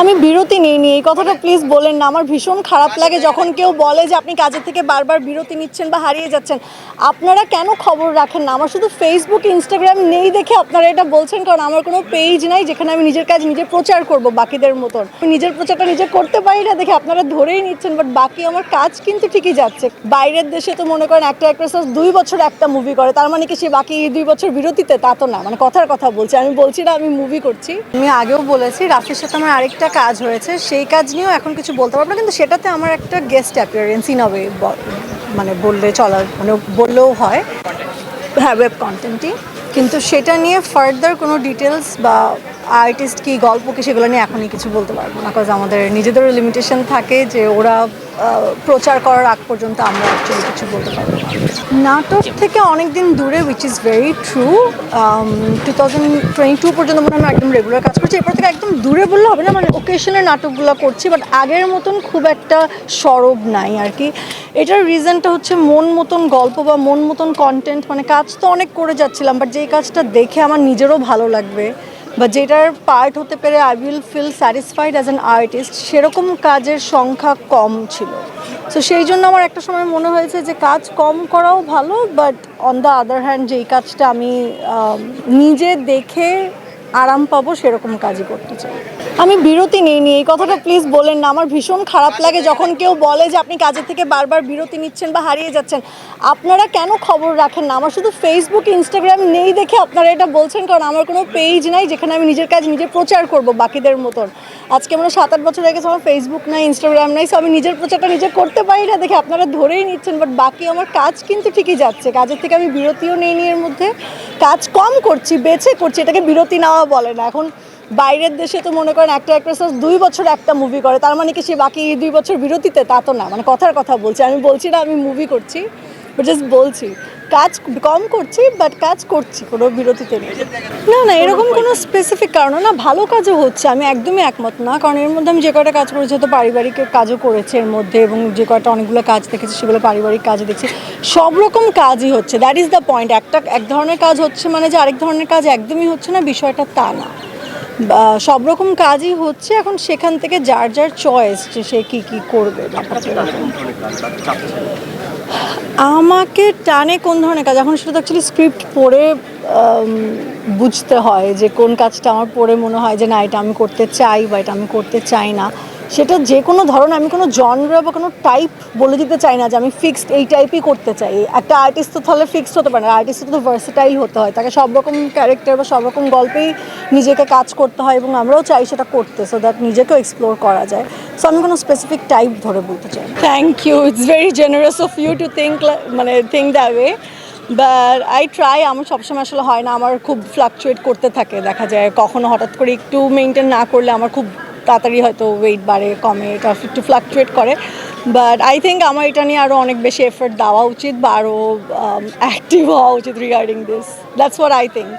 আমি বিরতি নিইনি এই কথাটা প্লিজ বলেন না। আমার ভীষণ খারাপ লাগে যখন কেউ বলে যে আপনি কাজের থেকে বারবার বিরতি নিচ্ছেন বা হারিয়ে যাচ্ছেন। আপনারা কেন খবর রাখেন না? আমার শুধু ফেসবুক ইনস্টাগ্রাম নেই দেখে আপনারা এটা বলছেন কারণ আমার কোনো পেজ নাই যেখানে আমি নিজের কাজ নিজে প্রচার করব বাকিদের মতন। আমি নিজের প্রচারটা নিজে করতে পারি না দেখে আপনারা ধরেই নিচ্ছেন বাট বাকি আমার কাজ কিন্তু ঠিকই যাচ্ছে। বাইরের দেশে তো মনে করেন একটা অ্যাক্ট্রেস দুই বছর একটা মুভি করে তার মানে কি সে বাকি দুই বছর বিরতিতে? তা তো না মানে কথার কথা বলছি। আমি বলছি না আমি মুভি করছি। আমি আগেও বলেছি রাফির সাথে আমার আরেকটা কাজ হয়েছে, সেই কাজ নিয়েও এখন কিছু বলতে পারব না, কিন্তু সেটাতে আমার একটা গেস্ট অ্যাপিয়ারেন্স ইন আওয়ে মানে বললে চলার মানে বললেও হয়। হ্যাঁ ওয়েব কন্টেন্টই কিন্তু সেটা নিয়ে ফার্দার কোনো ডিটেলস বা আর্টিস্ট কি, গল্প কি, সেগুলো নিয়ে এখনই কিছু বলতে পারব না কাজ আমাদের নিজেদেরও লিমিটেশন থাকে যে ওরা প্রচার করার আগ পর্যন্ত আমরা অ্যাকচুয়ালি কিছু বলতে পারব নাটক থেকে অনেক দিন দূরে which is very true two thousand twenty two পর্যন্ত মনে হয় একদম রেগুলার কাজ করছি, এরপর থেকে একদম দূরে বললে হবে না মানে ওকেশনে নাটকগুলো করছি বাট আগের মতন খুব একটা সরব নাই আর কি। এটার রিজনটা হচ্ছে মন মতন গল্প বা মন মতন কন্টেন্ট মানে কাজ তো অনেক করে যাচ্ছিলাম বাট যেই কাজটা দেখে আমার নিজেরও ভালো লাগবে, বা যেটার পার্ট হতে পেরে I will feel satisfied as an artist সেরকম কাজের সংখ্যা কম ছিল। সো সেই জন্য আমার একটা সময় মনে হয়েছে যে কাজ কম করাও ভালো but on the other hand যেই কাজটা আমি নিজে দেখে আরাম পাবো সেরকম কাজই করতে চাই। আমি বিরতি নিইনি এই কথাটা প্লিজ বলেন না। আমার ভীষণ খারাপ লাগে যখন কেউ বলে যে আপনি কাজের থেকে বারবার বিরতি নিচ্ছেন বা হারিয়ে যাচ্ছেন। আপনারা কেন খবর রাখেন না? আমার শুধু ফেসবুক ইনস্টাগ্রাম নেই দেখে আপনারা এটা বলছেন, কারণ আমার কোনো পেজ নাই যেখানে আমি নিজের কাজ নিজে প্রচার করব বাকিদের মতন। আজকে হয় সাত, আট বছর আগে আমার ফেসবুক নাই ইনস্টাগ্রাম নাই সো আমি নিজের প্রচারটা নিজে করতে পারি না দেখে আপনারা ধরেই নিচ্ছেন বাট বাকি আমার কাজ কিন্তু ঠিকই যাচ্ছে। কাজের থেকে আমি বিরতিও নেই এর মধ্যে। কাজ কম করছি, বেছে করছি, এটাকে বিরতি নেওয়া বলে না। এখন বাইরের দেশে তো মনে করেন একটা অ্যাক্ট্রেস দুই বছর একটা মুভি করে, তার মানে কি সে বাকি দুই বছর বিরতিতে? তা তো না মানে কথার কথা বলছি। আমি বলছি না আমি মুভি করছি বাট জাস্ট বলছি। কাজ কম করছি বাট কাজ করছি, কোনো বিরতিতে নেই। না না, এরকম কোনো স্পেসিফিক কারণ না, ভালো কাজও হচ্ছে, আমি একদমই একমত না, কারণ এর মধ্যে আমি যে কয়টা কাজ করেছি তো পারিবারিক কাজও করেছে এর মধ্যে, এবং যে কয়টা অনেকগুলো কাজ দেখেছি, সেগুলো পারিবারিক কাজও দেখছি। সব রকম কাজই হচ্ছে দ্যাট ইজ দ্য পয়েন্ট একটা, এক ধরনের কাজ হচ্ছে মানে যে আরেক ধরনের কাজ একদমই হচ্ছে না, বিষয়টা তা না। সব রকম কাজই হচ্ছে এখন সেখান থেকে যার যার চয়েস যে সে কী কী করবে আমাকে টানে কোন ধরনের কাজ? এখন সেটা তো অ্যাকচুয়ালি স্ক্রিপ্ট পড়ে বুঝতে হয় যে কোন কাজটা আমার পড়ে মনে হয় যে না এটা আমি করতে চাই বা এটা আমি করতে চাই না। সেটা যে কোনো ধরনের, আমি কোনো জনরা বা কোনো টাইপ বলে দিতে চাই না যে আমি ফিক্সড এই টাইপই করতে চাই। একটা আর্টিস্ট তো তাহলে ফিক্সড হতে পারে না আর্টিস্ট তো ভার্সেটাইল হতে হয়। তাকে সব রকম ক্যারেক্টার বা সব রকম গল্পেই নিজেকে কাজ করতে হয় এবং আমরাও চাই সেটা করতে সো দ্যাট নিজেকেও এক্সপ্লোর করা যায়। সো আমি কোনো স্পেসিফিক টাইপ ধরে বলতে চাই thank you it's very generous of you to think মানে think the way but I try আমার সবসময় আসলে হয় না, আমার খুব ফ্লাকচুয়েট করতে থাকে। দেখা যায় কখনো হঠাৎ করে একটু মেনটেন না করলে আমার খুব তাড়াতাড়ি হয়তো ওয়েট বাড়ে, কমে, এটা একটু ফ্লাকচুয়েট করে। বাট আই থিঙ্ক আমার এটা নিয়ে আরও অনেক বেশি এফোর্ট দেওয়া উচিত বা আরও অ্যাক্টিভ হওয়া উচিত regarding this that's war I think